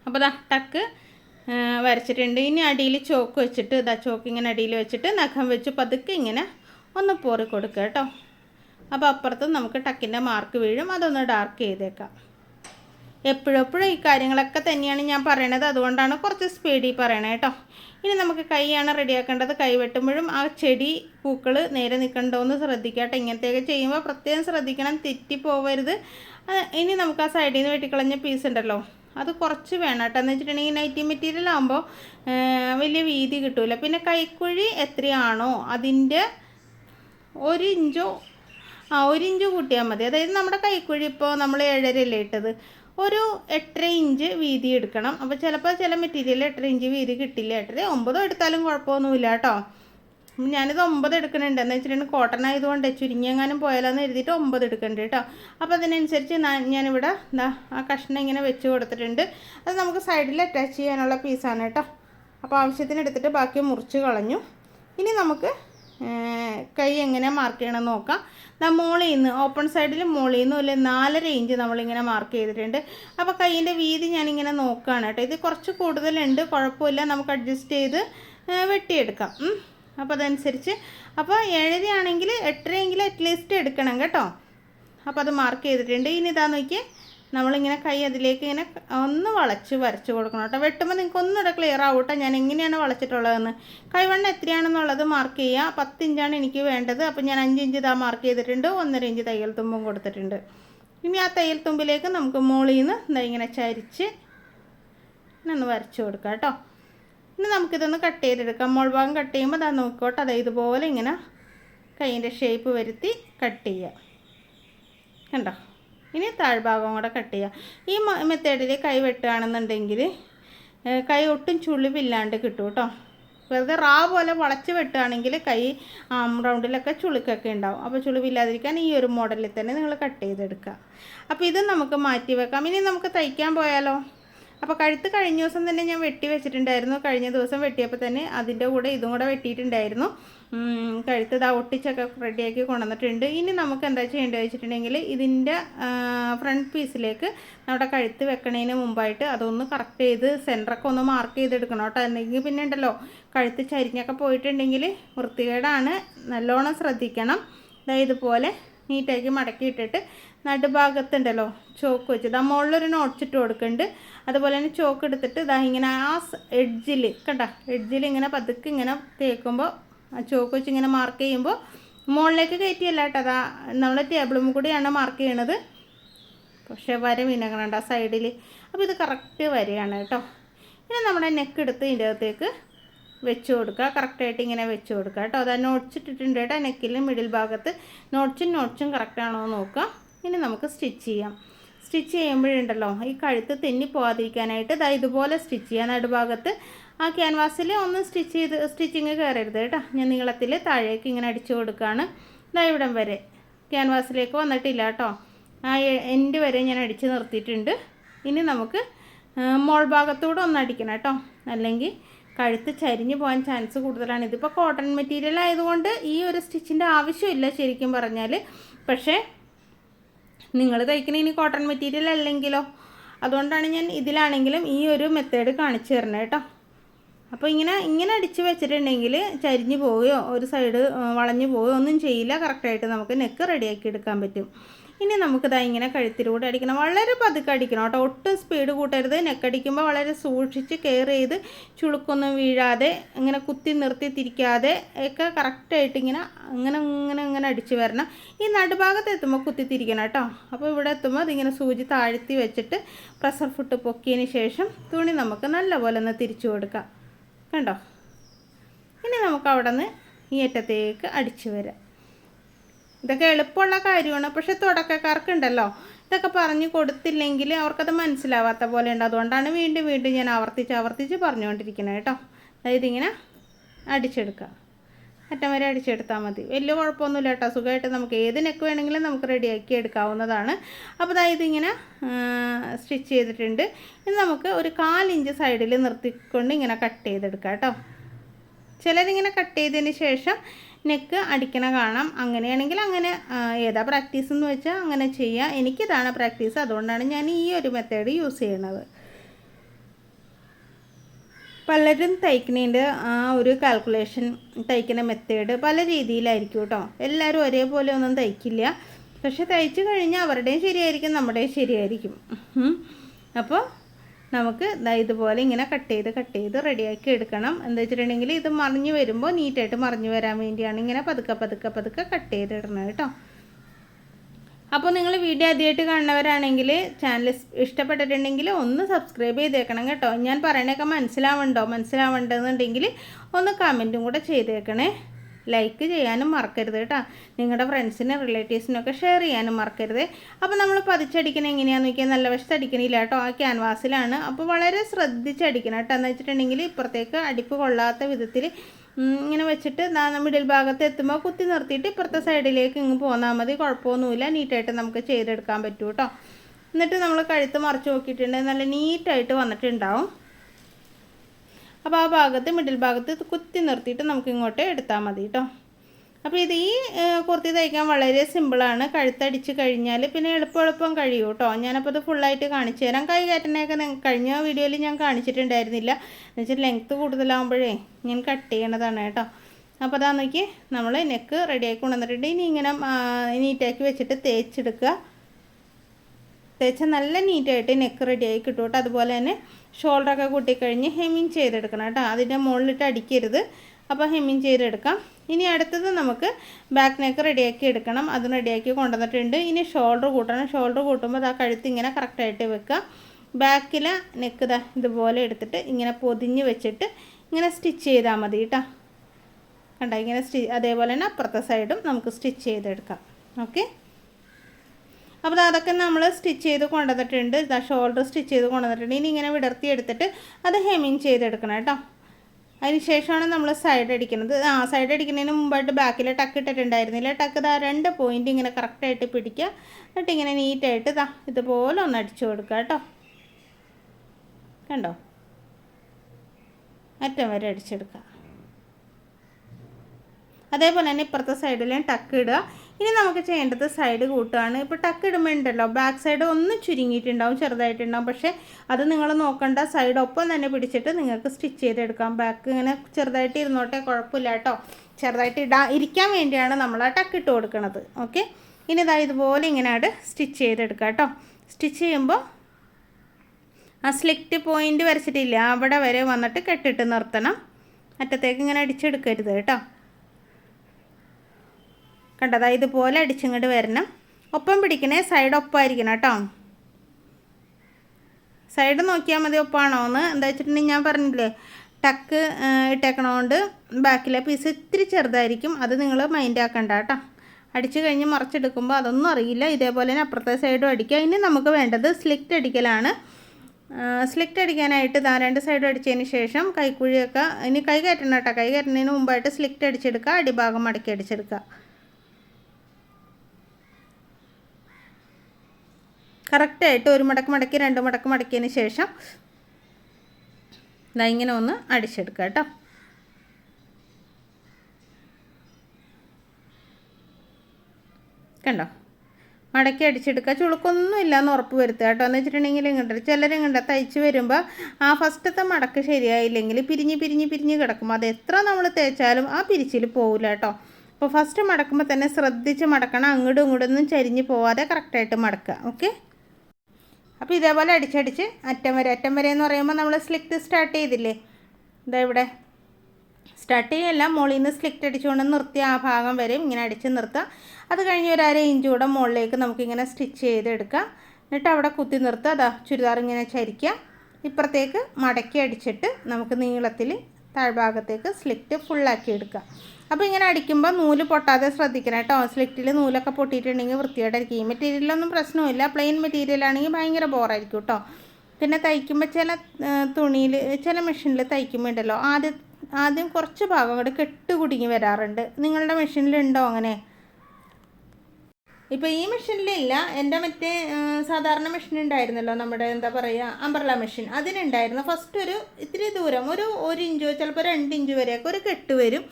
അപ്പോൾ ദാ ടക്ക് വരച്ചിട്ടുണ്ട്. ഇനി അടിയിൽ ചോക്ക് വെച്ചിട്ട് ഇതാ ചോക്ക് ഇങ്ങനെ അടിയിൽ വെച്ചിട്ട് നഖം വെച്ച് പതുക്കെ ഇങ്ങനെ ഒന്ന് പോറി കൊടുക്കുക കേട്ടോ. അപ്പോൾ അപ്പുറത്ത് നമുക്ക് ടക്കിന്റെ മാർക്ക് വീഴും. അതൊന്ന് ഡാർക്ക് ചെയ്തേക്കാം. എപ്പോഴെപ്പോഴും ഈ കാര്യങ്ങളൊക്കെ തന്നെയാണ് ഞാൻ പറയണത്. അതുകൊണ്ടാണ് കുറച്ച് സ്പീഡിൽ പറയണേ കേട്ടോ ഇനി നമുക്ക് കൈയാണ് റെഡിയാക്കേണ്ടത്. കൈ വെട്ടുമ്പോഴും ആ ചെടി പൂക്കൾ നേരെ നിൽക്കണ്ടോ എന്ന് ശ്രദ്ധിക്കട്ടെ. ഇങ്ങനത്തെയൊക്കെ ചെയ്യുമ്പോൾ പ്രത്യേകം ശ്രദ്ധിക്കണം. തെറ്റിപ്പോവരുത് ഇനി നമുക്ക് ആ സൈഡിൽ നിന്ന് വെട്ടിക്കളഞ്ഞ പീസ് ഉണ്ടല്ലോ. അത് കുറച്ച് വേണം കേട്ടോ എന്ന് വെച്ചിട്ടുണ്ടെങ്കിൽ നൈറ്റി മെറ്റീരിയൽ ആകുമ്പോൾ വലിയ വീതി കിട്ടില്ല പിന്നെ കൈക്കുഴി എത്രയാണോ അതിന്റെ ഒരു ഇഞ്ചോ ആ ഒരു ഇഞ്ച് കൂട്ടിയാൽ മതി. അതായത് നമ്മുടെ കൈക്കുഴി ഇപ്പോൾ നമ്മൾ ഏഴരയല്ലേ ഇട്ടത്. ഒരു എട്ടര ഇഞ്ച് വീതി എടുക്കണം. അപ്പോൾ ചിലപ്പോൾ ചില മെറ്റീരിയൽ എട്ടര ഇഞ്ച് വീതി കിട്ടില്ല. എട്ടര ഒമ്പതോ എടുത്താലും കുഴപ്പമൊന്നുമില്ല കേട്ടോ. ഞാനിത് ഒമ്പത് എടുക്കുന്നുണ്ട് എന്ന് വെച്ചിട്ടുണ്ടെങ്കിൽ കോട്ടൺ ആയതുകൊണ്ട് ചുരുങ്ങിയെങ്ങാനും പോയാലോന്ന് എഴുതിയിട്ട് ഒമ്പത് എടുക്കുന്നുണ്ട് കേട്ടോ. അപ്പോൾ അതിനനുസരിച്ച് ഞാനിവിടെ എന്താ ആ കഷ്ണം ഇങ്ങനെ വെച്ച് കൊടുത്തിട്ടുണ്ട്. അത് നമുക്ക് സൈഡിൽ അറ്റാച്ച് ചെയ്യാനുള്ള പീസാണ് കേട്ടോ. അപ്പോൾ ആവശ്യത്തിന് എടുത്തിട്ട് ബാക്കി മുറിച്ച് കളഞ്ഞു. ഇനി നമുക്ക് കൈ എങ്ങനെ മാർക്ക് ചെയ്യണമെന്ന് നോക്കാം. ദാ മോളിൽ നിന്ന് ഓപ്പൺ സൈഡിൽ മോളിൽ നിന്ന് അല്ലെങ്കിൽ നാലര ഇഞ്ച് നമ്മളിങ്ങനെ മാർക്ക് ചെയ്തിട്ടുണ്ട്. അപ്പോൾ കൈയിന്റെ വീതി ഞാനിങ്ങനെ നോക്കുകയാണ് കേട്ടോ. ഇത് കുറച്ച് കൂടുതലുണ്ട് കുഴപ്പമില്ല. നമുക്ക് അഡ്ജസ്റ്റ് ചെയ്ത് വെട്ടിയെടുക്കാം. അപ്പോൾ അതനുസരിച്ച്. അപ്പോൾ ഏഴരയാണെങ്കിൽ എട്ടരയെങ്കിലും അറ്റ്ലീസ്റ്റ് എടുക്കണം കേട്ടോ. അപ്പോൾ അത് മാർക്ക് ചെയ്തിട്ടുണ്ട്. ഇനി ഇതാ നോക്കിയേ. നമ്മളിങ്ങനെ കൈ അതിലേക്ക് ഇങ്ങനെ ഒന്ന് വളച്ച് വരച്ച് കൊടുക്കണം കേട്ടോ. വെട്ടുമ്പോൾ നിങ്ങൾക്ക് ഒന്നുകൂടെ ക്ലിയർ ആവും കേട്ടോ ഞാൻ എങ്ങനെയാണ് വളച്ചിട്ടുള്ളതെന്ന്. കൈവണ്ണം എത്രയാണെന്നുള്ളത് മാർക്ക് ചെയ്യുക പത്ത് ഇഞ്ചാണ് എനിക്ക് വേണ്ടത്. അപ്പോൾ ഞാൻ അഞ്ച് ഇഞ്ച് താ മാർക്ക് ചെയ്തിട്ടുണ്ട്. ഒന്നര ഇഞ്ച് തയ്യൽ തുമ്പും കൊടുത്തിട്ടുണ്ട്. ഇനി ആ തയ്യൽ തുമ്പിലേക്ക് നമുക്ക് മുകളിൽ നിന്ന് ഇങ്ങനെ ചരിച്ച് ഒന്ന് വരച്ച് കൊടുക്കാം കേട്ടോ. ഇനി നമുക്കിതൊന്ന് കട്ട് ചെയ്തെടുക്കാം. മുകൾ ഭാഗം കട്ട് ചെയ്യുമ്പോൾ അതാ നോക്കിക്കോട്ടെ. അതായത് ഇതുപോലെ ഇങ്ങനെ കൈയിന്റെ ഷേപ്പ് വരുത്തി കട്ട് ചെയ്യുക കണ്ടോ? ഇനി താഴ്ഭാഗം കൂടെ കട്ട് ചെയ്യുക ഈ മെത്തേഡിൽ കൈ വെട്ടുകയാണെന്നുണ്ടെങ്കിൽ കൈ ഒട്ടും ചുളിവില്ലാണ്ട് കിട്ടും കേട്ടോ വെറുതെ റാ പോലെ വളച്ച് വെട്ടുകയാണെങ്കിൽ കൈ ആം റൗണ്ടിലൊക്കെ ചുളുക്കൊക്കെ ഉണ്ടാവും. അപ്പോൾ ചുളിവില്ലാതിരിക്കാൻ ഈ ഒരു മോഡലിൽ തന്നെ നിങ്ങൾ കട്ട് ചെയ്തെടുക്കുക. അപ്പോൾ ഇത് നമുക്ക് മാറ്റി വെക്കാം. ഇനി നമുക്ക് തയ്ക്കാൻ പോയാലോ? അപ്പോൾ കഴുത്ത് കഴിഞ്ഞ ദിവസം തന്നെ ഞാൻ വെട്ടി വെച്ചിട്ടുണ്ടായിരുന്നു. കഴിഞ്ഞ ദിവസം വെട്ടിയപ്പോൾ തന്നെ അതിന്റെ കൂടെ ഇതും കൂടെ വെട്ടിയിട്ടുണ്ടായിരുന്നു. കഴുത്ത് ഇതാ ഒട്ടിച്ചൊക്കെ റെഡിയാക്കി കൊണ്ടുവന്നിട്ടുണ്ട്. ഇനി നമുക്ക് എന്താ ചെയ്യേണ്ടത് വെച്ചിട്ടുണ്ടെങ്കിൽ ഇതിന്റെ ഫ്രണ്ട് പീസിലേക്ക് നമ്മുടെ കഴുത്ത് വെക്കണതിന് മുമ്പായിട്ട് അതൊന്ന് കറക്റ്റ് ചെയ്ത് സെന്ററൊക്കെ ഒന്ന് മാർക്ക് ചെയ്തെടുക്കണം കേട്ടോ. അല്ലെങ്കിൽ പിന്നെ ഉണ്ടല്ലോ കഴുത്ത് ചരിഞ്ഞൊക്കെ പോയിട്ടുണ്ടെങ്കിൽ വൃത്തികേടാണ്. നല്ലോണം ശ്രദ്ധിക്കണം. അതായത് ഇതുപോലെ നീറ്റാക്കി മടക്കിയിട്ടിട്ട് നടുഭാഗത്തുണ്ടല്ലോ ചോക്ക് വെച്ച്. ഇതാ മുകളിലൊരു നോട്ട്സിട്ട് കൊടുക്കുന്നുണ്ട്. അതുപോലെ തന്നെ ചോക്ക് എടുത്തിട്ട് ഇതാ ഇങ്ങനെ ആ എഡ്ജിൽ കണ്ട എഡ്ജിൽ ഇങ്ങനെ പതുക്കെ ഇങ്ങനെ തേക്കുമ്പോൾ ആ ചോക്ക് വെച്ച് ഇങ്ങനെ മാർക്ക് ചെയ്യുമ്പോൾ മുകളിലേക്ക് കയറ്റിയല്ല കേട്ടോ അതാ നമ്മൾ ടേബിളും കൂടിയാണ് മാർക്ക് ചെയ്യണത്. പക്ഷേ വര വീണകണണ്ട സൈഡിൽ അപ്പോൾ ഇത് കറക്റ്റ് വരെയാണ് കേട്ടോ. ഇനി നമ്മുടെ നെക്ക് എടുത്ത് ഇതിന്റെ അകത്തേക്ക് വെച്ച് കൊടുക്കുക. കറക്റ്റായിട്ട് ഇങ്ങനെ വെച്ച് കൊടുക്കുക കേട്ടോ. അതാ നോട്ട്സ് ഇട്ടിട്ടുണ്ട് കേട്ടോ നെക്കിലും മിഡിൽ ഭാഗത്ത്. നോട്ട്സും നോട്ട്സും കറക്റ്റാണോ എന്ന് നോക്കുക. ഇനി നമുക്ക് സ്റ്റിച്ച് ചെയ്യാം. സ്റ്റിച്ച് ചെയ്യുമ്പോഴുണ്ടല്ലോ ഈ കഴുത്ത് തെന്നി പോകാതിരിക്കാനായിട്ട് ഇതാ ഇതുപോലെ സ്റ്റിച്ച് ചെയ്യാം. നടുഭാഗത്ത് ആ ക്യാൻവാസിൽ ഒന്ന് സ്റ്റിച്ച് ചെയ്ത് സ്റ്റിച്ചിങ് കയറരുത് കേട്ടോ. ഞാൻ നീളത്തിൽ താഴേക്ക് ഇങ്ങനെ അടിച്ചു കൊടുക്കുകയാണ് ഇതാ ഇവിടം വരെ. ക്യാൻവാസിലേക്ക് വന്നിട്ടില്ല കേട്ടോ. ആ എൻഡ് വരെ ഞാൻ അടിച്ച് നിർത്തിയിട്ടുണ്ട്. ഇനി നമുക്ക് മോൾ ഭാഗത്തൂടെ ഒന്ന് അടിക്കണം കേട്ടോ. അല്ലെങ്കിൽ കഴുത്ത് ചരിഞ്ഞു പോകാൻ ചാൻസ് കൂടുതലാണ്. ഇതിപ്പോൾ കോട്ടൺ മെറ്റീരിയൽ ആയതുകൊണ്ട് ഈ ഒരു സ്റ്റിച്ചിന്റെ ആവശ്യമില്ല ശരിക്കും പറഞ്ഞാൽ പക്ഷേ നിങ്ങൾ തയ്ക്കണ ഇനി കോട്ടൺ മെറ്റീരിയൽ അല്ലെങ്കിലോ? അതുകൊണ്ടാണ് ഞാൻ ഇതിലാണെങ്കിലും ഈ ഒരു മെത്തേഡ് കാണിച്ചു തരണേ കേട്ടോ. അപ്പോൾ ഇങ്ങനെ ഇങ്ങനെ അടിച്ച് വെച്ചിട്ടുണ്ടെങ്കിൽ ചരിഞ്ഞു പോവുകയോ ഒരു സൈഡ് വളഞ്ഞു പോവുകയോ ഒന്നും ചെയ്യില്ല. കറക്റ്റായിട്ട് നമുക്ക് നെക്ക് റെഡിയാക്കി എടുക്കാൻ പറ്റും. ഇനി നമുക്കിതാ ഇങ്ങനെ കഴുത്തിലൂടെ അടിക്കണം. വളരെ പതുക്കെ അടിക്കണം കേട്ടോ. ഒട്ടും സ്പീഡ് കൂട്ടരുത്. നെക്കടിക്കുമ്പോൾ വളരെ സൂക്ഷിച്ച് കെയർ ചെയ്ത് ചുളുക്കൊന്നും വീഴാതെ ഇങ്ങനെ കുത്തി നിർത്തി തിരിക്കാതെ ഒക്കെ കറക്റ്റായിട്ട് ഇങ്ങനെ അങ്ങനെ ഇങ്ങനെ ഇങ്ങനെ അടിച്ച് വരണം. ഈ നടുഭാഗത്ത് എത്തുമ്പോൾ കുത്തി തിരിക്കണം കേട്ടോ. അപ്പോൾ ഇവിടെ എത്തുമ്പോൾ അതിങ്ങനെ സൂചി താഴ്ത്തി വെച്ചിട്ട് പ്രഷർ ഫുട്ട് പൊക്കിയതിന് ശേഷം തുണി നമുക്ക് നല്ലപോലെ ഒന്ന് തിരിച്ചു കൊടുക്കാം. കണ്ടോ? ഇനി നമുക്ക് അവിടെ നിന്ന് ഈ അറ്റത്തേക്ക് അടിച്ചു വരാം. ഇതൊക്കെ എളുപ്പമുള്ള കാര്യമാണ്. പക്ഷെ തുടക്കക്കാർക്കുണ്ടല്ലോ. ഇതൊക്കെ പറഞ്ഞു കൊടുത്തില്ലെങ്കിൽ അവർക്കത് മനസ്സിലാവാത്ത പോലെ ഉണ്ട്. അതുകൊണ്ടാണ് വീണ്ടും വീണ്ടും ഞാൻ ആവർത്തിച്ച് ആവർത്തിച്ച് പറഞ്ഞുകൊണ്ടിരിക്കുന്നത് കേട്ടോ. അതായത് ഇങ്ങനെ അടിച്ചെടുക്കുക. അറ്റം വരെ അടിച്ചെടുത്താൽ മതി. വലിയ കുഴപ്പമൊന്നുമില്ല കേട്ടോ. സുഖമായിട്ട് നമുക്ക് ഏത് നെക്ക് വേണമെങ്കിലും നമുക്ക് റെഡിയാക്കി എടുക്കാവുന്നതാണ്. അപ്പോൾ അതായത് ഇതിങ്ങനെ സ്റ്റിച്ച് ചെയ്തിട്ടുണ്ട്. ഇനി നമുക്ക് ഒരു കാലിഞ്ച് സൈഡിൽ നിർത്തിക്കൊണ്ട് ഇങ്ങനെ കട്ട് ചെയ്തെടുക്കാം കേട്ടോ. ചിലരിങ്ങനെ കട്ട് ചെയ്തതിന് ശേഷം നെക്ക് അടിക്കണ കാണാം. അങ്ങനെയാണെങ്കിൽ അങ്ങനെ ഏതാ പ്രാക്ടീസ് എന്ന് വെച്ചാൽ അങ്ങനെ ചെയ്യുക എനിക്കിതാണ് പ്രാക്ടീസ്. അതുകൊണ്ടാണ് ഞാൻ ഈ ഒരു മെത്തേഡ് യൂസ് ചെയ്യണത്. പലരും തയ്ക്കണേന്റെ ആ ഒരു കാൽക്കുലേഷൻ തയ്ക്കുന്ന മെത്തേഡ് പല രീതിയിലായിരിക്കും കേട്ടോ എല്ലാവരും ഒരേപോലെ ഒന്നും തയ്ക്കില്ല. പക്ഷെ തയ്ച്ചു കഴിഞ്ഞാൽ അവരുടെയും ശരിയായിരിക്കും നമ്മുടെയും ശരിയായിരിക്കും. അപ്പോൾ നമുക്ക് ഇതുപോലെ ഇങ്ങനെ കട്ട് ചെയ്ത് കട്ട് ചെയ്ത് റെഡിയാക്കി എടുക്കണം. എന്താ വെച്ചിട്ടുണ്ടെങ്കിൽ ഇത് മറിഞ്ഞ് വരുമ്പോൾ നീറ്റായിട്ട് മറിഞ്ഞ് വരാൻ വേണ്ടിയാണ് ഇങ്ങനെ പതുക്കെ പതുക്കെ പതുക്കെ കട്ട് ചെയ്തിടണം കേട്ടോ അപ്പോൾ നിങ്ങൾ വീഡിയോ ആദ്യമായിട്ട് കാണുന്നവരാണെങ്കിൽ ചാനൽ ഇഷ്ടപ്പെട്ടിട്ടുണ്ടെങ്കിൽ ഒന്ന് സബ്സ്ക്രൈബ് ചെയ്തേക്കണം കേട്ടോ. ഞാൻ പറയണേക്കാൾ മനസ്സിലാവണ്ടോ മനസ്സിലാവണ്ടെന്നുണ്ടെങ്കിൽ ഒന്ന് കമന്റും കൂടെ ചെയ്തേക്കണേ. ലൈക്ക് ചെയ്യാനും മറക്കരുത് കേട്ടോ. നിങ്ങളുടെ ഫ്രണ്ട്സിനും റിലേറ്റീവ്സിനൊക്കെ ഷെയർ ചെയ്യാനും മറക്കരുത്. അപ്പോൾ നമ്മൾ പതിച്ചടിക്കണം എങ്ങനെയാണെന്ന് നോക്കിയാൽ നല്ല വശത്ത് അടിക്കണില്ല കേട്ടോ ആ ക്യാൻവാസിലാണ് അപ്പോൾ വളരെ ശ്രദ്ധിച്ചടിക്കണം കേട്ടോ. എന്ന് വെച്ചിട്ടുണ്ടെങ്കിൽ ഇപ്പുറത്തേക്ക് അടിപ്പ് കൊള്ളാത്ത വിധത്തിൽ ഇങ്ങനെ വെച്ചിട്ട് മിഡിൽ ഭാഗത്ത് എത്തുമ്പോൾ കുത്തി നിർത്തിയിട്ട് ഇപ്പുറത്തെ സൈഡിലേക്ക് ഇങ്ങ് പോന്നാൽ മതി. കുഴപ്പമൊന്നുമില്ല. നീറ്റായിട്ട് നമുക്ക് ചെയ്തെടുക്കാൻ പറ്റൂ കേട്ടോ. എന്നിട്ട് നമ്മൾ കഴുത്ത് മറിച്ച് നോക്കിയിട്ടുണ്ടെങ്കിൽ നല്ല നീറ്റായിട്ട് വന്നിട്ടുണ്ടാവും. അപ്പോൾ ആ ഭാഗത്ത് മിഡിൽ ഭാഗത്ത് കുത്തി നിർത്തിയിട്ട് നമുക്ക് ഇങ്ങോട്ട് എടുത്താൽ മതി കേട്ടോ അപ്പോൾ ഇത് ഈ കുർത്തി തയ്ക്കാൻ വളരെ സിമ്പിളാണ് കഴുത്തടിച്ച് കഴിഞ്ഞാൽ പിന്നെ എളുപ്പം എളുപ്പം കഴിയും കേട്ടോ ഞാനപ്പോൾ ഇത് ഫുള്ളായിട്ട് കാണിച്ചു തരാം. കൈ കയറ്റനെയൊക്കെ കഴിഞ്ഞ വീഡിയോയിൽ ഞാൻ കാണിച്ചിട്ടുണ്ടായിരുന്നില്ല. എന്നുവെച്ചാൽ ലെങ്ത്ത് കൂടുതലാകുമ്പോഴേ ഞാൻ കട്ട് ചെയ്യണതാണ് കേട്ടോ അപ്പോൾ അതാ നോക്കി നമ്മൾ നെക്ക് റെഡിയാക്കി കൊണ്ടുവന്നിട്ടുണ്ട്. ഇനി ഇങ്ങനെ നീറ്റാക്കി വെച്ചിട്ട് തേച്ചെടുക്കുക. തേച്ച നല്ല നീറ്റായിട്ട് നെക്ക് റെഡിയായി കിട്ടും കേട്ടോ. അതുപോലെ തന്നെ ഷോൾഡറൊക്കെ കൂട്ടിക്കഴിഞ്ഞ് ഹെമ്മിങ് ചെയ്തെടുക്കണം കേട്ടോ. അതിന്റെ മുകളിലിട്ട് അടിക്കരുത്. അപ്പോൾ ഹെമ്മിങ് ചെയ്തെടുക്കാം. ഇനി അടുത്തത് നമുക്ക് ബാക്ക് നെക്ക് റെഡിയാക്കി എടുക്കണം. അത് റെഡിയാക്കി കൊണ്ടുവന്നിട്ടുണ്ട്. ഇനി ഷോൾഡർ കൂട്ടണം. ഷോൾഡർ കൂട്ടുമ്പോൾ ആ കഴുത്ത് ഇങ്ങനെ കറക്റ്റായിട്ട് വെക്കുക. ബാക്കിലെ നെക്ക് ഇതാ ഇതുപോലെ എടുത്തിട്ട് ഇങ്ങനെ പൊതിഞ്ഞ് വെച്ചിട്ട് ഇങ്ങനെ സ്റ്റിച്ച് ചെയ്താൽ മതി കേട്ടോ. കണ്ട? ഇങ്ങനെ സ്റ്റി അതേപോലെ തന്നെ അപ്പുറത്തെ സൈഡും നമുക്ക് സ്റ്റിച്ച് ചെയ്തെടുക്കാം. ഓക്കെ അപ്പോൾ അതൊക്കെ നമ്മൾ സ്റ്റിച്ച് ചെയ്ത് കൊണ്ടുവന്നിട്ടുണ്ട്. ഇതാ ഷോൾഡർ സ്റ്റിച്ച് ചെയ്ത് കൊണ്ടുവന്നിട്ടുണ്ട്. ഇനി ഇങ്ങനെ വിടർത്തി എടുത്തിട്ട് അത് ഹെമിങ് ചെയ്തെടുക്കണം കേട്ടോ. അതിന് ശേഷമാണ് നമ്മൾ സൈഡ് അടിക്കുന്നത്. ആ സൈഡ് അടിക്കുന്നതിന് മുമ്പായിട്ട് ബാക്കിൽ ടക്ക് ഇട്ടിട്ടുണ്ടായിരുന്നില്ല ടക്ക് ഇതാ രണ്ട് പോയിന്റ് ഇങ്ങനെ കറക്റ്റായിട്ട് പിടിക്കുക. എന്നിട്ട് ഇങ്ങനെ നീറ്റായിട്ട് ഇതാ ഇതുപോലെ ഒന്ന് അടിച്ചു കൊടുക്കുക കേട്ടോ. കണ്ടോ? അറ്റം വരെ അടിച്ചെടുക്കുക. അതേപോലെ തന്നെ ഇപ്പുറത്തെ സൈഡിലും ടക്ക് ഇടുക. ഇനി നമുക്ക് ചെയ്യേണ്ടത് സൈഡ് കൂട്ടുകയാണ് ഇപ്പോൾ ടക്ക് ഇടുമ്പോൾ ഉണ്ടല്ലോ ബാക്ക് സൈഡ് ഒന്ന് ചുരുങ്ങിയിട്ടുണ്ടാവും ചെറുതായിട്ടുണ്ടാവും. പക്ഷേ അത് നിങ്ങൾ നോക്കേണ്ട സൈഡ് ഒപ്പം തന്നെ പിടിച്ചിട്ട് നിങ്ങൾക്ക് സ്റ്റിച്ച് ചെയ്തെടുക്കാം. ബാക്ക് ഇങ്ങനെ ചെറുതായിട്ട് ഇരുന്നോട്ടെ കുഴപ്പമില്ല കേട്ടോ. ചെറുതായിട്ട് ഇടാ ഇരിക്കാൻ വേണ്ടിയാണ് നമ്മൾ ആ ടക്ക് ഇട്ട് കൊടുക്കുന്നത് ഓക്കെ ഇനി ഇതാ ഇതുപോലെ ഇങ്ങനെ ആയിട്ട് സ്റ്റിച്ച് ചെയ്തെടുക്കുക കേട്ടോ. സ്റ്റിച്ച് ചെയ്യുമ്പോൾ ആ സ്ലിക്റ്റ് പോയിന്റ് വരച്ചിട്ടില്ല അവിടെ വരെ വന്നിട്ട് കെട്ടിട്ട് നിർത്തണം. അറ്റത്തേക്ക് ഇങ്ങനെ അടിച്ചെടുക്കരുത് കേട്ടോ. കണ്ടതാ ഇതുപോലെ അടിച്ചിങ്ങോട്ട് വരണം. ഒപ്പം പിടിക്കണേ സൈഡ് ഒപ്പമായിരിക്കണം കേട്ടോ. സൈഡ് നോക്കിയാൽ മതി ഒപ്പാണോ എന്ന്. എന്താ വെച്ചിട്ടുണ്ടെങ്കിൽ ഞാൻ പറഞ്ഞില്ലേ ടക്ക് ഇട്ടേക്കണോണ്ട് ബാക്കിലെ പീസ് ഇത്തിരി ചെറുതായിരിക്കും. അത് നിങ്ങൾ മൈൻഡ് ആക്കണ്ട കേട്ടോ. അടിച്ച് കഴിഞ്ഞ് മറിച്ചെടുക്കുമ്പോൾ അതൊന്നും അറിയില്ല. ഇതേപോലെ തന്നെ അപ്പുറത്തെ സൈഡും അടിക്കുക ഇനി നമുക്ക് വേണ്ടത് സ്ലിറ്റ് അടിക്കലാണ്. സ്ലിറ്റ് അടിക്കാനായിട്ട് ഇതാ രണ്ട് സൈഡും അടിച്ചതിന് ശേഷം കൈക്കുഴിയൊക്കെ ഇനി കൈ കയറ്റണം കേട്ടോ. കൈ കയറ്റുന്നതിന് മുമ്പായിട്ട് സ്ലിക്റ്റ് അടിച്ചെടുക്കുക. അടിഭാഗം മടക്കി അടിച്ചെടുക്കുക. കറക്റ്റായിട്ട് ഒരു മടക്ക് മടക്കി രണ്ട് മടക്ക് മടക്കിയതിന് ശേഷം ഇതാ ഇങ്ങനെ ഒന്ന് അടിച്ചെടുക്കുക കേട്ടോ. കണ്ടോ? മടക്കി അടിച്ചെടുക്കുക. ചുളുക്കൊന്നും ഇല്ലയെന്ന് ഉറപ്പ് വരുത്തുക കേട്ടോ. എന്ന് വെച്ചിട്ടുണ്ടെങ്കിൽ ഇങ്ങോട്ട് ചിലരിങ്ങോട്ട് തയ്ച്ച് വരുമ്പോൾ ആ ഫസ്റ്റത്തെ മടക്ക് ശരിയായില്ലെങ്കിൽ പിരിഞ്ഞ് പിരിഞ്ഞ് പിരിഞ്ഞ് കിടക്കും അത് എത്ര നമ്മൾ തേച്ചാലും ആ പിരിച്ചിൽ പോകില്ല കേട്ടോ. അപ്പോൾ ഫസ്റ്റ് മടക്കുമ്പോൾ തന്നെ ശ്രദ്ധിച്ച് മടക്കണം. അങ്ങോട്ടും ഇങ്ങോട്ടൊന്നും ചരിഞ്ഞ് പോവാതെ കറക്റ്റായിട്ട് മടക്കുക. ഓക്കെ? അപ്പോൾ ഇതേപോലെ അടിച്ചടിച്ച് അറ്റം വരെ അറ്റം വരെ എന്ന് പറയുമ്പോൾ നമ്മൾ സ്ലിക്റ്റ് സ്റ്റാർട്ട് ചെയ്തില്ലേ? ഇതാ ഇവിടെ. സ്റ്റാർട്ട് ചെയ്യല്ല മുകളിൽ നിന്ന് സ്ലിക്റ്റ് അടിച്ചുകൊണ്ട് നിർത്തി ആ ഭാഗം വരെയും ഇങ്ങനെ അടിച്ച് നിർത്തുക അത് കഴിഞ്ഞ് ഒരു അര ഇഞ്ച് കൂടെ മുകളിലേക്ക് നമുക്കിങ്ങനെ സ്റ്റിച്ച് ചെയ്തെടുക്കാം. എന്നിട്ട് അവിടെ കുത്തി നിർത്തുക അതാ ചുരിദാർ ഇങ്ങനെ ചരിക്കുക ഇപ്പുറത്തേക്ക് മടക്കി അടിച്ചിട്ട് നമുക്ക് നീളത്തിൽ താഴ്ഭാഗത്തേക്ക് സ്ലിക്റ്റ് ഫുള്ളാക്കി എടുക്കുക അപ്പോൾ ഇങ്ങനെ അടിക്കുമ്പോൾ നൂൽ പൊട്ടാതെ ശ്രദ്ധിക്കണം കേട്ടോ. സ്ലിറ്റിൽ നൂലൊക്കെ പൊട്ടിയിട്ടുണ്ടെങ്കിൽ വൃത്തിയായിട്ടായിരിക്കും ഈ മെറ്റീരിയലൊന്നും പ്രശ്നമില്ല. പ്ലെയിൻ മെറ്റീരിയൽ ആണെങ്കിൽ ഭയങ്കര ബോറായിരിക്കും കേട്ടോ. പിന്നെ തയ്ക്കുമ്പോൾ ചില തുണിയിൽ ചില മെഷീനിൽ തയ്ക്കുമ്പോൾ ഉണ്ടല്ലോ. ആദ്യം ആദ്യം കുറച്ച് ഭാഗം കൂടെ കെട്ട് കുടുങ്ങി വരാറുണ്ട്. നിങ്ങളുടെ മെഷീനിലുണ്ടോ അങ്ങനെ? ഇപ്പോൾ ഈ മെഷീനിലില്ല എന്റെ മറ്റേ സാധാരണ മെഷീൻ ഉണ്ടായിരുന്നല്ലോ നമ്മുടെ എന്താ പറയുക അമ്പർല മെഷീൻ അതിനുണ്ടായിരുന്നു. ഫസ്റ്റ് ഒരു ഇത്തിരി ദൂരം ഒരു ഒരു ഇഞ്ചോ ചിലപ്പോൾ രണ്ട് ഇഞ്ച് വരെയൊക്കെ ഒരു കെട്ട് വരും.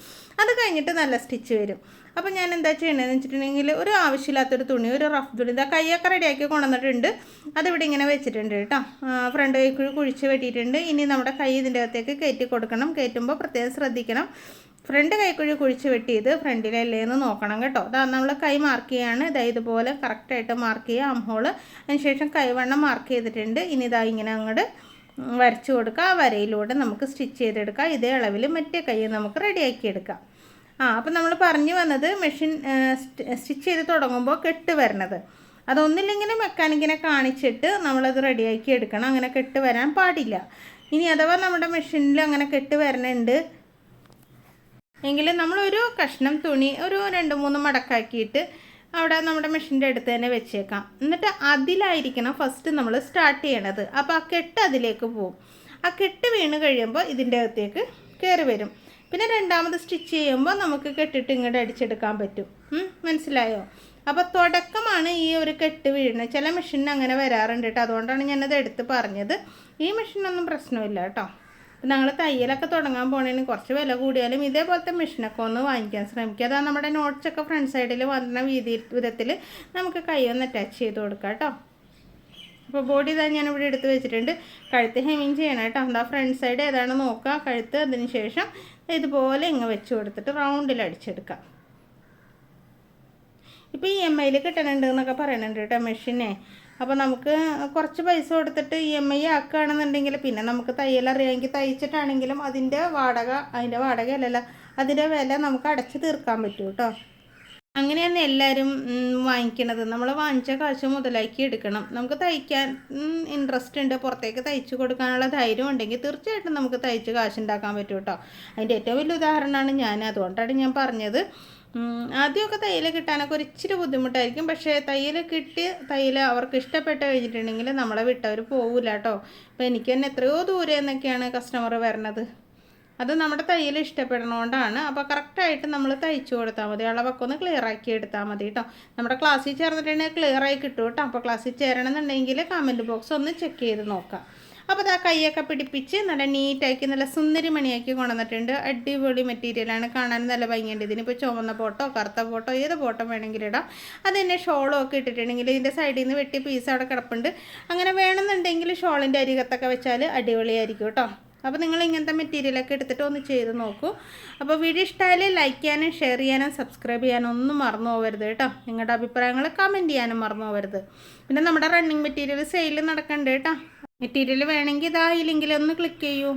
അത് കഴിഞ്ഞിട്ട് നല്ല സ്റ്റിച്ച് വരും. അപ്പോൾ ഞാൻ എന്താ ചെയ്യണമെന്ന് വെച്ചിട്ടുണ്ടെങ്കിൽ ഒരു ആവശ്യമില്ലാത്തൊരു തുണി ഒരു റഫ് തുണി. ഇതാ കൈയൊക്കെ റെഡിയാക്കി കൊണ്ടുവന്നിട്ടുണ്ട്. അതിവിടെ ഇങ്ങനെ വെച്ചിട്ടുണ്ട് കേട്ടോ. ഫ്രണ്ട് കൈ കുഴിച്ച് വെട്ടിയിട്ടുണ്ട്. ഇനി നമ്മുടെ കൈ ഇതിന്റെ അകത്തേക്ക് കയറ്റി കൊടുക്കണം. കയറ്റുമ്പോൾ പ്രത്യേകം ശ്രദ്ധിക്കണം. ഫ്രണ്ട് കൈക്കുഴി കുഴിച്ച് വെട്ടിയത് ഫ്രണ്ടിലല്ലേ എന്ന് നോക്കണം കേട്ടോ. അതാ നമ്മൾ കൈ മാർക്ക് ചെയ്യാണ്. ഇതാ ഇതുപോലെ കറക്റ്റായിട്ട് മാർക്ക് ചെയ്യുക അംഹോൾ അതിനുശേഷം കൈവണ്ണം മാർക്ക് ചെയ്തിട്ടുണ്ട്. ഇനി ഇതാ ഇങ്ങനെ അങ്ങോട്ട് വരച്ചു കൊടുക്കുക ആ വരയിലൂടെ നമുക്ക് സ്റ്റിച്ച് ചെയ്തെടുക്കാം. ഇതേ അളവിൽ മറ്റേ കൈ നമുക്ക് റെഡിയാക്കി എടുക്കാം. ആ അപ്പം നമ്മൾ പറഞ്ഞു വന്നത് മെഷീൻ സ്റ്റിച്ച് ചെയ്ത് തുടങ്ങുമ്പോൾ കെട്ട് വരണത്. അതൊന്നില്ലെങ്കിൽ മെക്കാനിക്കിനെ കാണിച്ചിട്ട് നമ്മളത് റെഡിയാക്കി എടുക്കണം. അങ്ങനെ കെട്ട് വരാൻ പാടില്ല. ഇനി അഥവാ നമ്മുടെ മെഷീനിൽ അങ്ങനെ കെട്ട് വരണുണ്ട് എങ്കിൽ നമ്മളൊരു കഷ്ണം തുണി ഒരു രണ്ട് മൂന്ന് മടക്കാക്കിയിട്ട് അവിടെ നമ്മുടെ മെഷീന്റെ അടുത്ത് തന്നെ വെച്ചേക്കാം. എന്നിട്ട് അതിലായിരിക്കണം ഫസ്റ്റ് നമ്മൾ സ്റ്റാർട്ട് ചെയ്യണത്. അപ്പോൾ ആ കെട്ട് അതിലേക്ക് പോകും ആ കെട്ട് വീണ് കഴിയുമ്പോൾ ഇതിന്റെ അകത്തേക്ക് കയറി വരും. പിന്നെ രണ്ടാമത് സ്റ്റിച്ച് ചെയ്യുമ്പോൾ നമുക്ക് കെട്ടിട്ട് ഇങ്ങോട്ട് അടിച്ചെടുക്കാൻ പറ്റും. മനസ്സിലായോ? അപ്പോൾ തുടക്കമാണ് ഈ ഒരു കെട്ട് വീഴുന്നത് ചില മെഷീൻ അങ്ങനെ വരാറുണ്ട് കേട്ടോ അതുകൊണ്ടാണ് ഞാനത് എടുത്ത് പറഞ്ഞത്. ഈ മെഷീനൊന്നും പ്രശ്നമില്ല കേട്ടോ ഞങ്ങൾ തയ്യലൊക്കെ തുടങ്ങാൻ പോണേന് കുറച്ച് വില കൂടിയാലും ഇതേപോലത്തെ മെഷീനൊക്കെ ഒന്ന് വാങ്ങിക്കാൻ ശ്രമിക്കുക അതാ നമ്മുടെ നോട്ട്സൊക്കെ ഫ്രണ്ട് സൈഡിൽ വന്ന വീതി വിധത്തിൽ നമുക്ക് കൈ ഒന്ന് അറ്റാച്ച് ചെയ്ത് കൊടുക്കാം കേട്ടോ അപ്പോൾ ബോഡി ഇതാ ഞാൻ ഇവിടെ എടുത്ത് വെച്ചിട്ടുണ്ട്. കഴുത്ത് ഹെമിങ് ചെയ്യണം കേട്ടോ എന്താ ഫ്രണ്ട് സൈഡ് ഏതാണ് നോക്കുക. കഴുത്ത് അതിന് ശേഷം ഇതുപോലെ ഇങ്ങ് വെച്ച് കൊടുത്തിട്ട് റൗണ്ടിൽ അടിച്ചെടുക്കാം. ഇപ്പോൾ ഇ എം ഐയിൽ കിട്ടണുണ്ട് എന്നൊക്കെ പറയുന്നുണ്ട് കേട്ടോ മെഷീനെ. അപ്പോൾ നമുക്ക് കുറച്ച് പൈസ കൊടുത്തിട്ട് ഇ എം ഐ ആക്കുകയാണെന്നുണ്ടെങ്കിൽ പിന്നെ നമുക്ക് തയ്യൽ അറിയാമെങ്കിൽ തയ്ച്ചിട്ടാണെങ്കിലും അതിന്റെ വാടക അതിന്റെ വാടക അല്ലല്ലോ അതിന്റെ വില നമുക്ക് അടച്ച് തീർക്കാൻ പറ്റും കേട്ടോ. അങ്ങനെയാണ് എല്ലാവരും വാങ്ങിക്കണത്. നമ്മൾ വാങ്ങിച്ച കാശ് മുതലാക്കി എടുക്കണം. നമുക്ക് തയ്ക്കാൻ ഇൻട്രസ്റ്റ് ഉണ്ട്. പുറത്തേക്ക് തയ്ച്ചു കൊടുക്കാനുള്ള ധൈര്യം ഉണ്ടെങ്കിൽ തീർച്ചയായിട്ടും നമുക്ക് തയ്ച്ച് കാശ് ഉണ്ടാക്കാൻ പറ്റും കേട്ടോ അതിന്റെ ഏറ്റവും വലിയ ഉദാഹരണമാണ് ഞാൻ. അതുകൊണ്ടാണ് ഞാൻ പറഞ്ഞത്. ആദ്യമൊക്കെ തയ്യൽ കിട്ടാനൊക്കെ ഒരു ഇച്ചിരി ബുദ്ധിമുട്ടായിരിക്കും. പക്ഷേ തയ്യൽ കിട്ടി തയ്യൽ അവർക്ക് ഇഷ്ടപ്പെട്ട് കഴിഞ്ഞിട്ടുണ്ടെങ്കിൽ നമ്മളെ വിട്ടവർ പോകില്ല കേട്ടോ അപ്പോൾ എനിക്ക് തന്നെ എത്രയോ ദൂരെ എന്നൊക്കെയാണ് കസ്റ്റമർ വരണത് അത് നമ്മുടെ തയ്യൽ ഇഷ്ടപ്പെടണോണ്ടാണ് അപ്പോൾ കറക്റ്റായിട്ട് നമ്മൾ തയ്ച്ചു കൊടുത്താൽ മതി. അളവൊക്കെ ഒന്ന് ക്ലിയർ ആക്കി എടുത്താൽ മതി കേട്ടോ നമ്മുടെ ക്ലാസ്സിൽ ചേർന്നിട്ടുണ്ടെങ്കിൽ ക്ലിയർ ആയി കിട്ടും കേട്ടോ അപ്പോൾ ക്ലാസ്സിൽ ചേരണമെന്നുണ്ടെങ്കിൽ കമന്റ് ബോക്സ് ഒന്ന് ചെക്ക് ചെയ്ത് നോക്കാം. അപ്പോൾ ആ കൈയൊക്കെ പിടിപ്പിച്ച് നല്ല നീറ്റാക്കി നല്ല സുന്ദരി മണിയാക്കി കൊണ്ടുവന്നിട്ടുണ്ട്. അടിപൊളി മെറ്റീരിയലാണ് കാണാൻ നല്ല ഭംഗിയുണ്ട്. ഇതിനിപ്പോൾ ചുവന്ന ഫോട്ടോ കറുത്ത ഫോട്ടോ ഏത് ഫോട്ടോ വേണമെങ്കിലും ഇടാം. അത് തന്നെ ഷോളും ഒക്കെ ഇട്ടിട്ടുണ്ടെങ്കിൽ ഇതിന്റെ സൈഡിൽ നിന്ന് വെട്ടി പീസ് അവിടെ കിടപ്പുണ്ട്. അങ്ങനെ വേണമെന്നുണ്ടെങ്കിൽ ഷോളിന്റെ അരികത്തൊക്കെ വെച്ചാൽ അടിപൊളിയായിരിക്കും കേട്ടോ അപ്പോൾ നിങ്ങൾ ഇങ്ങനത്തെ മെറ്റീരിയലൊക്കെ എടുത്തിട്ട് ഒന്ന് ചെയ്ത് നോക്കൂ. അപ്പോൾ വീഡിയോ ഇഷ്ടമായാൽ ലൈക്ക് ചെയ്യാനും ഷെയർ ചെയ്യാനും സബ്സ്ക്രൈബ് ചെയ്യാനും ഒന്നും മറന്നു പോകരുത് കേട്ടോ. നിങ്ങളുടെ അഭിപ്രായങ്ങൾ കമന്റ് ചെയ്യാനും മറന്നു പോകരുത്. പിന്നെ നമ്മുടെ റണ്ണിങ് മെറ്റീരിയൽ സെയിൽ നടക്കണ്ട് കേട്ടോ. മെറ്റീരിയൽ വേണമെങ്കിൽ ഇതാ ഈ ലിങ്കിൽ ഒന്ന് ക്ലിക്ക് ചെയ്യൂ.